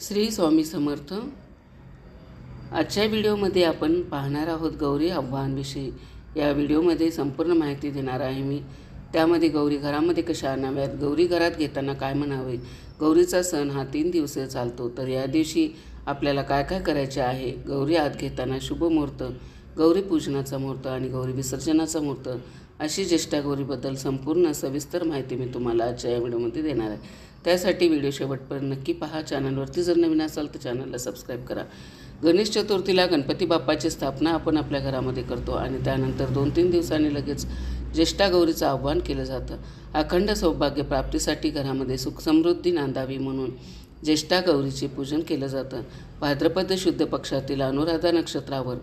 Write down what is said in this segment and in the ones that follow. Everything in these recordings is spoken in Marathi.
श्री स्वामी समर्थ. आजच्या व्हिडिओमध्ये आपण पाहणार आहोत गौरी आव्हानविषयी. या व्हिडिओमध्ये संपूर्ण माहिती देणार आहे मी. त्यामध्ये गौरी घरामध्ये कशा आणाव्यात गौरी घरात घेताना काय म्हणावे गौरीचा सण हा तीन दिवस चालतो तर या दिवशी आपल्याला काय काय करायचे आहे गौरी आत घेताना शुभ मुहूर्त गौरी पूजनाचा मुहूर्त आणि गौरी विसर्जनाचा मुहूर्त अशी ज्येष्ठा गौरीबद्दल संपूर्ण सविस्तर माहिती मी तुम्हाला आजच्या या व्हिडिओमध्ये देणार आहे. त्यासाठी व्हिडिओ शेवटपर्यंत नक्की पहा. चॅनलवरती जर नवीन असाल तर चॅनलला सबस्क्राईब करा. गणेश चतुर्थीला गणपती बाप्पाची स्थापना आपण आपल्या घरामध्ये करतो आणि त्यानंतर दोन तीन दिवसांनी लगेच ज्येष्ठा गौरीचं आव्हान केलं जातं. अखंड सौभाग्य प्राप्तीसाठी घरामध्ये सुख समृद्धी नांदावी म्हणून ज्येष्ठा गौरीचे पूजन केलं जातं. भाद्रपद शुद्ध पक्षातील अनुराधा नक्षत्रावर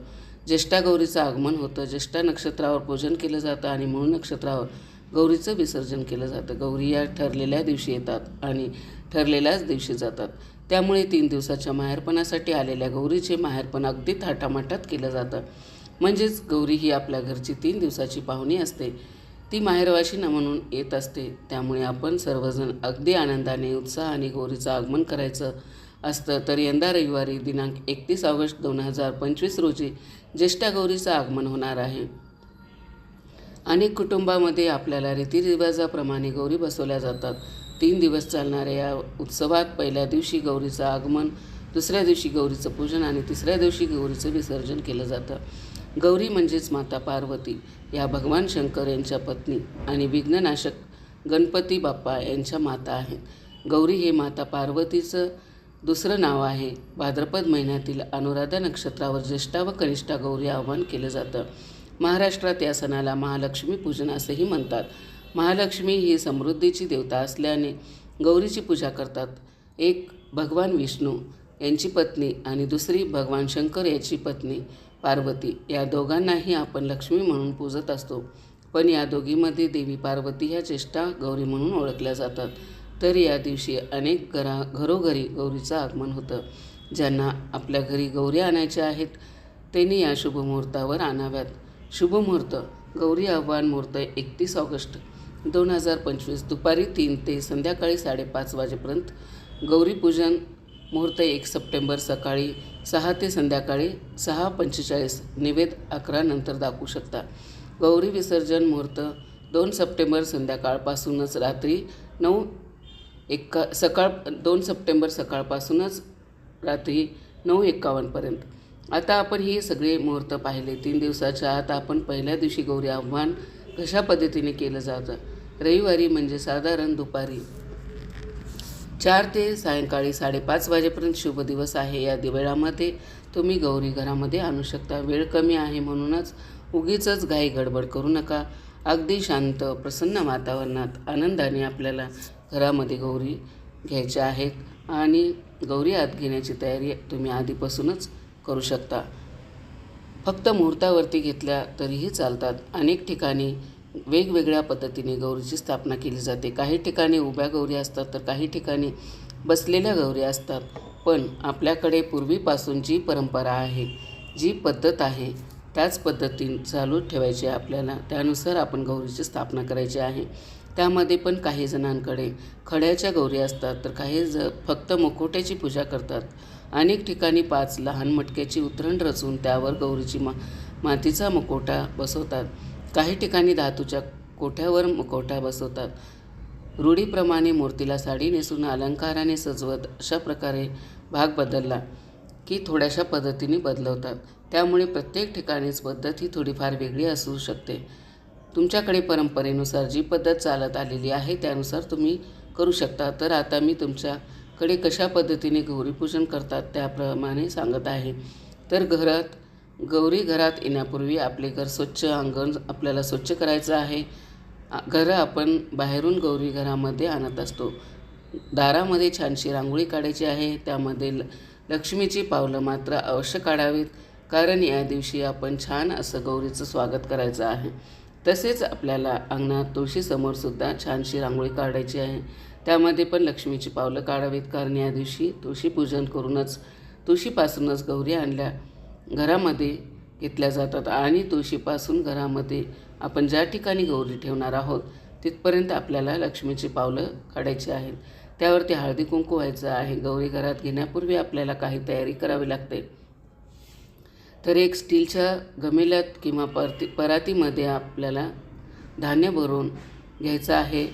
ज्येष्ठा गौरीचं आगमन होतं. ज्येष्ठा नक्षत्रावर पूजन केलं जातं आणि मूळ नक्षत्रावर गौरीचं विसर्जन केलं जातं. गौरी या ठरलेल्या दिवशी येतात आणि ठरलेल्याच दिवशी जातात. त्यामुळे तीन दिवसाच्या माहेरपणासाठी आलेल्या गौरीचे माहेरपण अगदी थाटामाटात केलं जातं. म्हणजेच गौरी ही आपल्या घरची तीन दिवसाची पाहुणी असते. ती माहेरवाशी न म्हणून येत असते. त्यामुळे आपण सर्वजण अगदी आनंदाने उत्साहाने गौरीचं आगमन करायचं असतं. तर यंदा रविवारी दिनांक एकतीस ऑगस्ट दोन हजार पंचवीस रोजी ज्येष्ठा गौरीचं आगमन होणार आहे. अनेक कुटुंबामध्ये आपल्याला रीतिरिवाजाप्रमाणे गौरी बसवल्या जातात. तीन दिवस चालणाऱ्या या उत्सवात पहिल्या दिवशी गौरीचं आगमन दुसऱ्या दिवशी गौरीचं पूजन आणि तिसऱ्या दिवशी गौरीचं विसर्जन केलं जातं. गौरी म्हणजेच माता पार्वती. या भगवान शंकर यांच्या पत्नी आणि विघ्ननाशक गणपती बाप्पा यांच्या माता आहेत. गौरी हे माता पार्वतीचं दुसरं नाव आहे. भाद्रपद महिन्यातील अनुराधा नक्षत्रावर ज्येष्ठा व कनिष्ठा गौरी आवाहन केलं जातं. महाराष्ट्रात या सणाला महालक्ष्मी पूजन असेही म्हणतात. महालक्ष्मी ही समृद्धीची देवता असल्याने गौरीची पूजा करतात. एक भगवान विष्णू यांची पत्नी आणि दुसरी भगवान शंकर याची पत्नी पार्वती. या दोघांनाही आपण लक्ष्मी म्हणून पूजत असतो. पण या दोघीमध्ये देवी पार्वती ह्या ज्येष्ठा गौरी म्हणून ओळखल्या जातात. तर या दिवशी अनेक घरा घरोघरी गौरीचं आगमन होतं. ज्यांना आपल्या घरी गौरी आणायच्या आहेत त्यांनी या शुभमुहूर्तावर आणाव्यात. शुभमुहूर्त गौरी आव्हान मुहूर्त एकतीस ऑगस्ट दोन हजार पंचवीस दुपारी तीन ते संध्याकाळी साडेपाच वाजेपर्यंत. गौरीपूजन मुहूर्त एक सप्टेंबर सकाळी सहा ते संध्याकाळी सहा पंचेचाळीस निवेद अकरा नंतर दाखवू शकता. गौरी विसर्जन मुहूर्त दोन सप्टेंबर संध्याकाळपासूनच रात्री नऊ एक सकाळ दोन सप्टेंबर सकाळपासूनच रात्री नऊ एक्कावन्नपर्यंत आता आपण ही सगळे मुहूर्त पाहिले. तीन दिवसाच्या आत आपण पहिल्या दिवशी गौरी आव्हान कशा पद्धतीने केलं जातं? रविवारी म्हणजे साधारण दुपारी चार ते सायंकाळी साडेपाच वाजेपर्यंत शुभ दिवस आहे. या दिवेळामध्ये तुम्ही गौरी घरामध्ये आणू शकता. वेळ कमी आहे म्हणूनच उगीच घाई गडबड करू नका. अगदी शांत प्रसन्न वातावरणात आनंदाने आपल्याला घरामध्ये गौरी घ्यायच्या आहेत आणि गौरी आत घेण्याची तयारी तुम्ही आधीपासूनच करू शकता. फक्त मुहूर्तावरती घेतल्या तरीही चालतात. अनेक ठिकाणी वेगवेगळ्या पद्धतीने गौरीची स्थापना केली जाते. काही ठिकाणी उभ्या गौरी असतात तर काही ठिकाणी बसलेल्या गौरी असतात. पण आपल्याकडे पूर्वीपासून जी परंपरा आहे जी पद्धत आहे त्याच पद्धतीने चालू ठेवायची आहे आपल्याला. त्यानुसार आपण गौरीची स्थापना करायची आहे. त्यामध्ये पण काही जणांकडे खड्याच्या गौरी असतात तर काही ज फक्त मुखवट्याची पूजा करतात. अनेक ठिकाणी पाच लहान मटक्याची उतरण रचून त्यावर गौरीची मा मातीचा मुखवटा बसवतात. काही ठिकाणी धातूच्या कोठ्यावर मुखवटा बसवतात. रूढीप्रमाणे मूर्तीला साडी नेसून अलंकाराने सजवत अशा प्रकारे भाग बदलला की थोड्याशा पद्धतीने बदलवतात. त्यामुळे प्रत्येक ठिकाणीच पद्धत ही थोडीफार वेगळी असू शकते. तुमच्याकडे परंपरेनुसार जी पद्धत चालत आलेली आहे त्यानुसार तुम्ही करू शकता. तर आता मी तुमच्याकडे कशा पद्धतीने गौरीपूजन करतात त्याप्रमाणे सांगत आहे. तर घरात गौरी घरात येण्यापूर्वी आपले घर स्वच्छ अंगण आपल्याला स्वच्छ करायचं आहे. घरं आपण बाहेरून गौरी घरामध्ये आणत असतो. दारामध्ये छानशी रांगोळी काढायची आहे. त्यामध्ये ल लक्ष्मीची पावलं मात्र अवश्य काढावीत. कारण या दिवशी आपण छान असं गौरीचं स्वागत करायचं आहे. तसेच आपल्याला अंगणात तुळशीसमोरसुद्धा छानशी रांगोळी काढायची आहे. त्यामध्ये पण लक्ष्मीची पावलं काढावीत. कारण या दिवशी तुळशीपूजन करूनच तुळशीपासूनच गौरी आणल्या घरामध्ये घेतल्या जातात. आणि तुळशीपासून घरामध्ये आपण ज्या ठिकाणी गौरी ठेवणार आहोत तिथपर्यंत आपल्याला लक्ष्मीची पावलं काढायची आहेत. त्यावरती हळदी कुंकू व्हायचं आहे. गौरी घरात घेण्यापूर्वी आपल्याला काही तयारी करावी लागते. तर एक स्टीलच्या गमेल्यात किंवा परती परातीमध्ये आपल्याला धान्य भरून घ्यायचं आहे.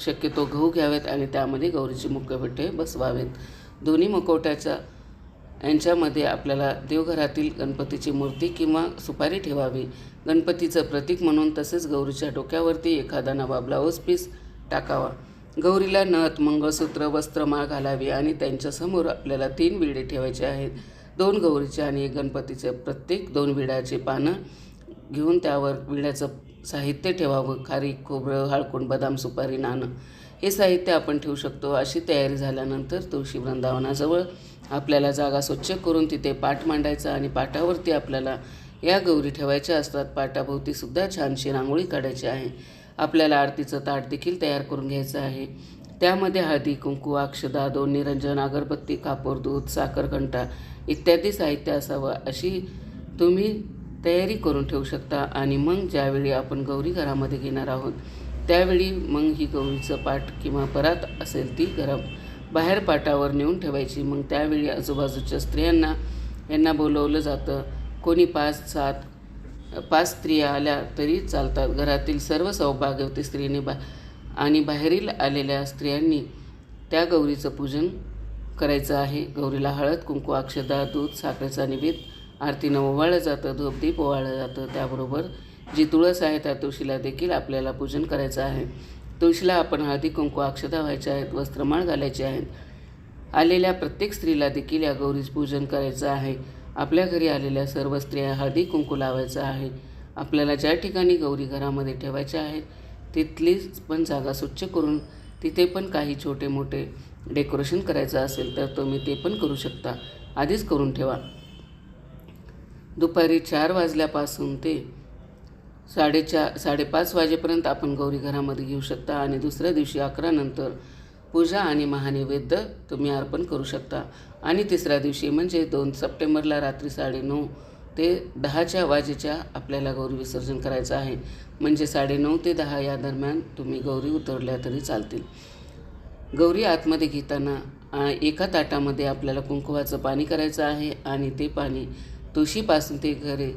शक्यतो गहू घ्यावेत आणि त्यामध्ये गौरीचे मुखवटे बसवावेत. दोन्ही मुखवट्याच्या यांच्यामध्ये आपल्याला देवघरातील गणपतीची मूर्ती किंवा सुपारी ठेवावी. गणपतीचं प्रतीक म्हणून तसेच गौरीच्या डोक्यावरती एखादा नवा ब्लाऊज पीस टाकावा. गौरीला नथ मंगळसूत्र वस्त्रमाळ घालावी आणि त्यांच्यासमोर आपल्याला तीन विडे ठेवायचे आहेत. दोन गौरीचे आणि एक गणपतीचे प्रत्येक दोन विड्याचे पानं घेऊन त्यावर विड्याचं साहित्य ठेवावं खारी खोबरं हळकुंड बदाम सुपारी नाणं हे साहित्य आपण ठेवू शकतो. अशी तयारी झाल्यानंतर तुळशी वृंदावनाजवळ आपल्याला जागा स्वच्छ करून तिथे पाट मांडायचा आणि पाठावरती आपल्याला या गौरी ठेवायच्या असतात. पाटाभोवती सुद्धा छानशी रांगोळी काढायची आहे. आपल्याला आरतीचं ताट देखील तयार करून घ्यायचं आहे. त्यामध्ये हळदी कुंकू अक्षदा दोन निरंजन अगरबत्ती कापूर दूध साखर घंटा इत्यादी साहित्य असावं अशी तुम्ही तयारी करून ठेवू शकता. आणि मग ज्यावेळी आपण गौरी घरामध्ये घेणार आहोत त्यावेळी मग ही गौरीचं पाठ किंवा परात असेल ती घरा बाहेर पाटावर नेऊन ठेवायची. मग त्यावेळी आजूबाजूच्या स्त्रियांना यांना बोलवलं जातं. कोणी पाच सात पाच स्त्रिया आल्या तरी चालतात. घरातील सर्व सौभाग्यवती स्त्रीने बा आणि बाहेरील आलेल्या स्त्रियांनी त्या गौरीचं पूजन करायचं आहे. गौरीला हळद कुंकू अक्षदा दूध साखरेचा निवेद आरतीनं ओवाळलं जातं धूपदीप ओवाळलं जातं. त्याबरोबर जी तुळस आहे त्या तुळशीला देखील आपल्याला पूजन करायचं आहे. तुळशीला आपण हळदी कुंकू अक्षदा व्हायच्या आहेत वस्त्रमाळ घालायचे आहेत. आलेल्या प्रत्येक स्त्रीला देखील या गौरीच पूजन करायचं आहे. आपल्या घरी आलेल्या सर्व स्त्रिया हळदी कुंकू लावायचं आहे. आपल्याला ज्या ठिकाणी गौरी घरामध्ये ठेवायच्या आहेत तिथली पण जागा स्वच्छ करून तिथे पण काही छोटे मोठे डेकोरेशन करायचं असेल तर तुम्ही ते पण करू शकता. आधीच करून ठेवा. दुपारी चार वाजल्यापासून ते साडेचार साडेपाच वाजेपर्यंत आपण गौरी घरामध्ये घेऊ शकता आणि दुसऱ्या दिवशी अकरानंतर पूजा आणि महानैवेद्य तुम्ही अर्पण करू शकता. आणि तिसऱ्या दिवशी म्हणजे दोन सप्टेंबरला रात्री साडेनऊ ते दहाच्या वाजेच्या आपल्याला गौरी विसर्जन करायचं आहे. म्हणजे साडेनऊ ते दहा या दरम्यान तुम्ही गौरी उतरल्या तरी चालतील. गौरी आतमध्ये घेताना एका ताटामध्ये आपल्याला कुंकुवाचं पाणी करायचं आहे आणि ते पाणी तुळशीपासून ते घरे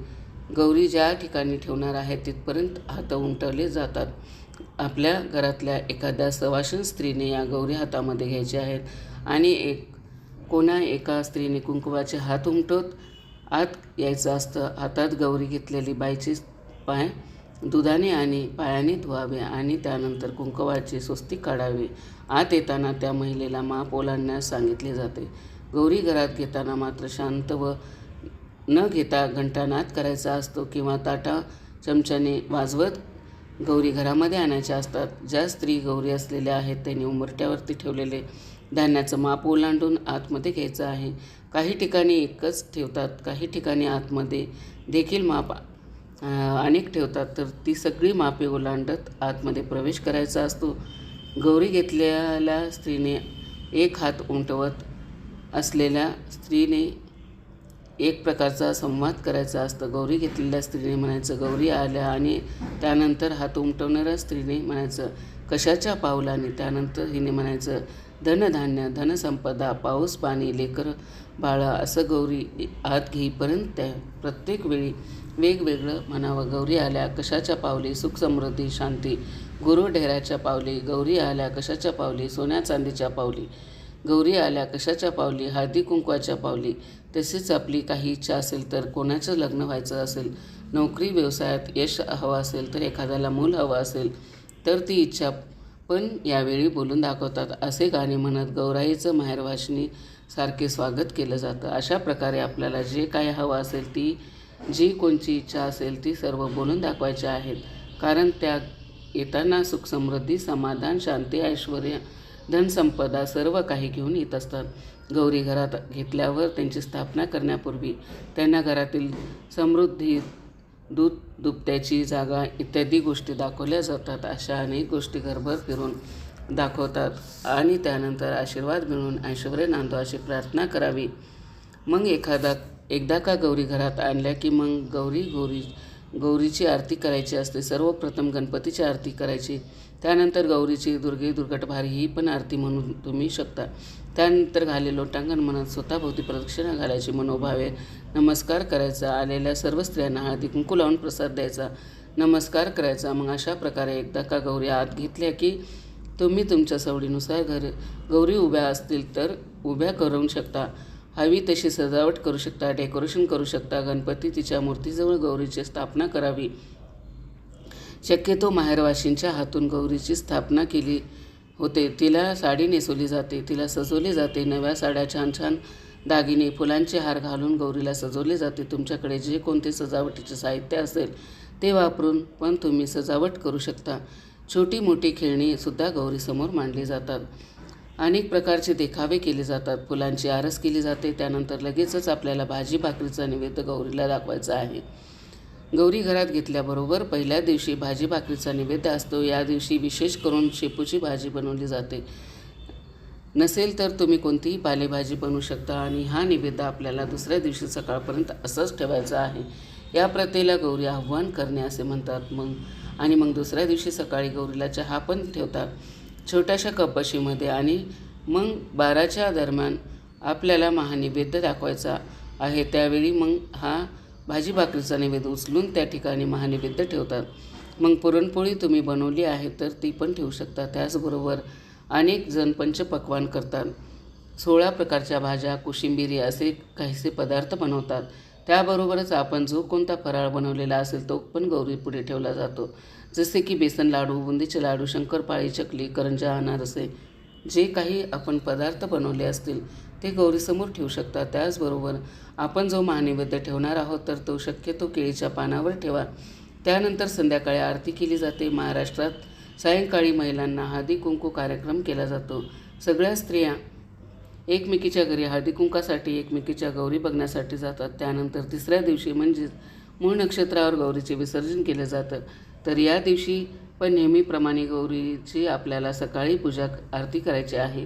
गौरी ज्या ठिकाणी ठेवणार आहे तिथपर्यंत हात उमटवले जातात. आपल्या घरातल्या एखाद्या सवाशन स्त्रीने या गौरी हातामध्ये घ्यायचे आहेत आणि एक कोणा एका स्त्रीने कुंकुवाचे हात उमटवत आत यायचं असतं. हातात गौरी घेतलेली बाईचे पाय दुधाने आणि पायाने धुवावे आणि त्यानंतर कुंकवाचे स्वस्तिक काढावे. आत येताना त्या महिलेला माप ओलांडण्यास सांगितले जाते. गौरी घरात घेताना मात्र शांत व न घेता घंटानाद करायचा असतो किंवा ताटा चमच्याने वाजवत गौरी घरामध्ये आणायच्या असतात. ज्या स्त्री गौरी असलेल्या आहेत त्यांनी उंबरट्यावरती ठेवलेले धान्याचं माप ओलांडून आतमध्ये घ्यायचं आहे. काही ठिकाणी एकच ठेवतात काही ठिकाणी आतमध्ये देखील माप अनेक ठेवतात. तर ती सगळी मापे ओलांडत आतमध्ये प्रवेश करायचा असतो. गौरी घेतलेल्या स्त्रीने एक हात उमटवत असलेल्या स्त्रीने एक प्रकारचा संवाद करायचा असतं. गौरी घेतलेल्या स्त्रीने म्हणायचं गौरी आल्या आणि त्यानंतर हात उमटवणाऱ्या स्त्रीने म्हणायचं कशाच्या पावलाने? त्यानंतर हिने म्हणायचं धनधान्य धनसंपदा पाऊस पाणी लेकर बाळा असं गौरी आत घेईपर्यंत त्या प्रत्येक वेळी वेगवेगळं म्हणावं. गौरी आल्या कशाच्या पावली? सुख समृद्धी शांती. गुरु ढेऱ्याच्या पावली. गौरी आल्या कशाच्या पावली? सोन्या चांदीच्या पावली. गौरी आल्या कशाच्या पावली? हळदी कुंकवाच्या पावली. तसेच आपली काही इच्छा असेल तर कोणाचं लग्न व्हायचं असेल? नोकरी व्यवसायात यश हवं असेल तर एखाद्याला मूल हवं असेल तर ती इच्छा पण यावेळी बोलून दाखवतात. असे गाणे म्हणत गौराईचं माहेरवाशिनी सारखे स्वागत केलं जातं. अशा प्रकारे आपल्याला जे काय हवं असेल ती जी कोणची इच्छा असेल ती सर्व बोलून दाखवायच्या आहेत. कारण त्या येताना सुख समृद्धी समाधान शांती ऐश्वर धनसंपदा सर्व काही घेऊन येत असतात. गौरी घरात घेतल्यावर त्यांची स्थापना करण्यापूर्वी त्यांना घरातील समृद्धी दूध दुभत्याची जागा इत्यादी गोष्टी दाखवल्या जातात. अशा अनेक गोष्टी घरभर फिरून दाखवतात आणि त्यानंतर आशीर्वाद मिळून ऐश्वर्य नांदो अशी प्रार्थना करावी. मग एखादा एकदा का गौरी घरात आणल्या की मग गौरी गौरी गौरीची आरती करायची असते सर्वप्रथम गणपतीची आरती करायची. त्यानंतर गौरीची दुर्गे दुर्गटभारी ही पण आरती म्हणून तुम्ही शकता. त्यानंतर घाले लोटांगण म्हणत स्वतःभोवती प्रदक्षिणा घालायची मनोभावे नमस्कार करायचा आलेल्या सर्व स्त्रियांना हळदी कुंकू लावून प्रसाद द्यायचा नमस्कार करायचा. मग अशा प्रकारे एकदा का गौरी आत घेतल्या की तुम्ही तुमच्या सवडीनुसार घर गौरी उभ्या असतील तर उभ्या करू शकता. हवी तशी सजावट करू शकता डेकोरेशन करू शकता गणपती तिच्या मूर्तीजवळ गौरीची स्थापना करावी. शक्यतो माहेरवाशींच्या हातून गौरीची स्थापना केली होते. तिला साडी नेसवली जाते तिला सजवले जाते. नव्या साड्या छान छान दागिने फुलांचे हार घालून गौरीला सजवले जाते. तुमच्याकडे जे कोणते सजावटीचे साहित्य असेल ते वापरून पण तुम्ही सजावट करू शकता. छोटी मोठी खेळणी सुद्धा गौरीसमोर मांडली जातात. अनेक प्रकारचे देखावे केले जातात. फुलांची आरस केली जाते. त्यानंतर लगेचच आपल्याला भाजी भाकरीचा नैवेद्य गौरीला दाखवायचा आहे. गौरी घरात घेतल्याबरोबर पहिल्या दिवशी भाजी भाकरीचा नैवेद्य असतो. या दिवशी विशेष करून शेपूची भाजी बनवली जाते. नसेल तर तुम्ही कोणतीही पालेभाजी बनवू शकता आणि हा निवेद्य आपल्याला दुसऱ्या दिवशी सकाळपर्यंत असंच ठेवायचा आहे. या प्रथेला गौरी आव्हान करणे असे म्हणतात. मग आणि मग दुसऱ्या दिवशी सकाळी गौरीला चहा पण ठेवतात. छोट्याशा कपाशीमध्ये आणि मग बाराच्या दरम्यान आपल्याला महानिवेद्य दाखवायचा आहे. त्यावेळी मग हा भाजी भाकरीचा नैवेद्य उचलून त्या ठिकाणी महानिवेद्य ठेवतात. मग पुरणपोळी तुम्ही बनवली आहे तर ती पण ठेवू शकता. त्याचबरोबर अनेक जण पंचपक्वान करतात. सोळा प्रकारच्या भाज्या कोशिंबिरी असे काहीसे पदार्थ बनवतात. त्याबरोबरच आपण जो कोणता फराळ बनवलेला असेल तो पण गौरी पुढे ठेवला जातो. जसे की बेसन लाडू बुंदीचे लाडू शंकरपाळी चकली करंजा अनारसे जे काही आपण पदार्थ बनवले असतील ते गौरीसमोर ठेवू शकता. त्याचबरोबर आपण जो महानैवेद्य ठेवणार आहोत तर तो शक्यतो केळीच्या पानावर ठेवा. त्यानंतर संध्याकाळी आरती केली जाते. महाराष्ट्रात सायंकाळी महिलांना हादी कुंकू कार्यक्रम केला जातो. सगळ्या स्त्रिया एकमेकीच्या घरी हळदी कुंकासाठी एकमेकीच्या गौरी बघण्यासाठी जातात. त्यानंतर तिसऱ्या दिवशी म्हणजेच मूळ नक्षत्रावर गौरीचे विसर्जन केलं जातं. तर या दिवशी पण नेहमीप्रमाणे गौरीची आपल्याला सकाळी पूजा आरती करायची आहे.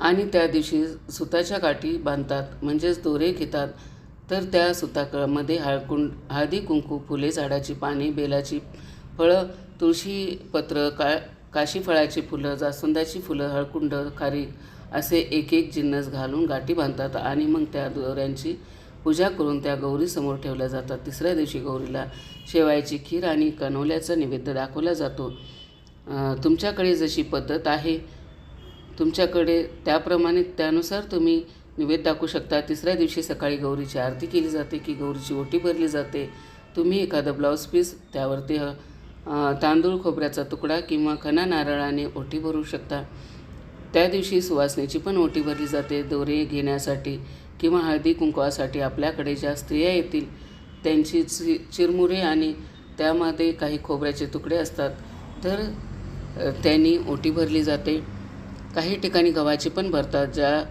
आणि त्या दिवशी सुताच्या काठी बांधतात म्हणजेच दोरे घेतात. तर त्या सुताकळमध्ये हळकुंड हळदी कुंकू फुले झाडाची पाने बेलाची फळं तुळशी पत्र का काशी फळाची फुलं जास्वंदाची फुलं हळकुंड खारी असे एक एक जिन्नस घालून गाठी बांधतात आणि मग त्या दोऱ्यांची पूजा करून त्या गौरीसमोर ठेवल्या जातात. तिसऱ्या दिवशी गौरीला शेवायची खीर आणि कनोल्याचा नैवेद्य दाखवला जातो. तुमच्याकडे जशी पद्धत आहे तुमच्याकडे त्याप्रमाणे त्यानुसार तुम्ही निवेद दाखवू शकता. तिसऱ्या दिवशी सकाळी गौरीची आरती केली जाते की गौरीची ओटी भरली जाते. तुम्ही एखादं ब्लाऊज पीस त्यावरती तांदूळ खोबऱ्याचा तुकडा किंवा खना नारळाने ओटी भरू शकता. त्या दिवशी सुवासनेची पण ओटी भरली जाते. दोरे घेण्यासाठी किंवा हळदी कुंकवासाठी आपल्याकडे ज्या स्त्रिया येतील त्यांची चि चिरमुरे आणि त्यामध्ये काही खोबऱ्याचे तुकडे असतात. तर त्यांनी ओटी भरली जाते. काही ठिकाणी गव्हाची पण भरतात ज्या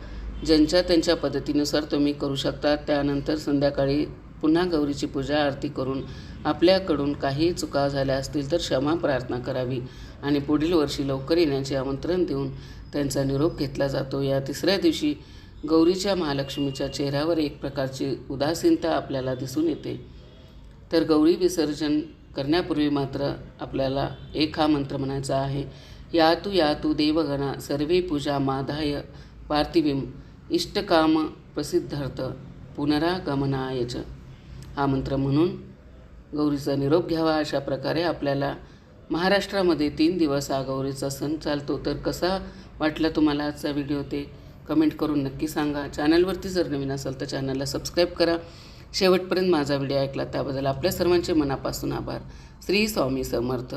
ज्यांच्या त्यांच्या पद्धतीनुसार तुम्ही करू शकता. त्यानंतर संध्याकाळी पुन्हा गौरीची पूजा आरती करून आपल्याकडून काही चुका झाल्या असतील तर क्षमा प्रार्थना करावी. आणि पुढील वर्षी लवकर येण्याचे आमंत्रण देऊन त्यांचा निरोप घेतला जातो. या तिसऱ्या दिवशी गौरीच्या महालक्ष्मीच्या चेहऱ्यावर एक प्रकारची उदासीनता आपल्याला दिसून येते. तर गौरी विसर्जन करण्यापूर्वी मात्र आपल्याला एक हा मंत्र म्हणायचा आहे. यातू यातू देवगणा सर्वे पूजा माधाय पार्थिवीम इष्टकाम प्रसिद्धार्थ पुनरागमनायच हा मंत्र म्हणून गौरीचा निरोप घ्यावा अशा प्रकारे आपल्याला महाराष्ट्रामध्ये तीन दिवस हा गौरीचा सण चालतो. तर कसा वाटला तुम्हाला आजचा व्हिडिओ ते कमेंट करून नक्की सांगा. चॅनलवरती जर नवीन असाल तर चॅनलला सबस्क्राईब करा. शेवटपर्यंत माझा व्हिडिओ ऐकला त्याबद्दल आपल्या सर्वांचे मनापासून आभार. श्री स्वामी समर्थ.